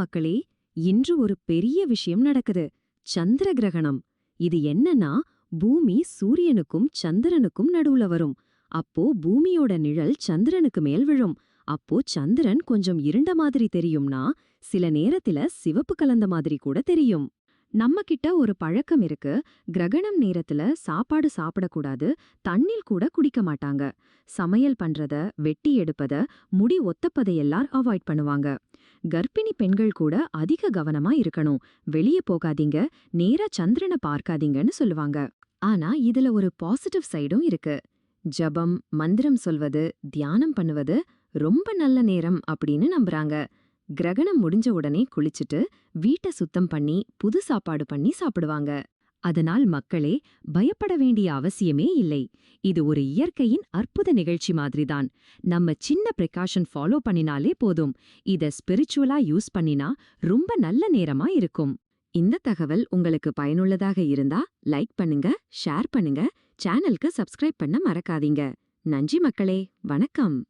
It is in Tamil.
மக்களே இன்று ஒரு பெரிய விஷயம் நடக்குது. சந்திர கிரகணம். இது என்னன்னா பூமி சூரியனுக்கும் சந்திரனுக்கும் நடுவுல வரும். அப்போ பூமியோட நிழல் சந்திரனுக்கு மேல் விழும். அப்போ சந்திரன் கொஞ்சம் இருண்ட மாதிரி தெரியும்னா சில நேரத்துல சிவப்பு கலந்த மாதிரி கூட தெரியும். நம்ம கிட்ட ஒரு பழக்கம் இருக்கு. கிரகணம் நேரத்துல சாப்பாடு சாப்பிடக்கூடாது தண்ணீர் கூட குடிக்க மாட்டாங்க. சமையல் பண்றத வெட்டி எடுப்பத முடி ஒத்தப்பதை எல்லார் அவாய்ட் பண்ணுவாங்க. கர்ப்பிணி பெண்கள் கூட அதிக கவனமா இருக்கணும். வெளியே போகாதீங்க. நேரா சந்திரனை பார்க்காதீங்கன்னு சொல்லுவாங்க. ஆனா இதுல ஒரு பாசிட்டிவ் சைடும் இருக்கு. ஜபம் மந்திரம் சொல்வது தியானம் பண்ணுவது ரொம்ப நல்ல நேரம் அப்படின்னு நம்புறாங்க. கிரகணம் முடிஞ்ச உடனே குளிச்சுட்டு வீட்டை சுத்தம் பண்ணி புது சாப்பாடு பண்ணி சாப்பிடுவாங்க. அதனால் மக்களே பயப்பட வேண்டிய அவசியமே இல்லை. இது ஒரு இயற்கையின் அற்புத நிகழ்ச்சி மாதிரிதான். நம்ம சின்ன ப்ரிகாஷன் ஃபாலோ பண்ணினாலே போதும். இத ஸ்பிரிச்சுவலா யூஸ் பண்ணினா ரொம்ப நல்ல நேரமா இருக்கும். இந்த தகவல் உங்களுக்கு பயனுள்ளதாக இருந்தா லைக் பண்ணுங்க ஷேர் பண்ணுங்க சேனலுக்கு சப்ஸ்கிரைப் பண்ண மறக்காதீங்க. நன்றி மக்களே வணக்கம்.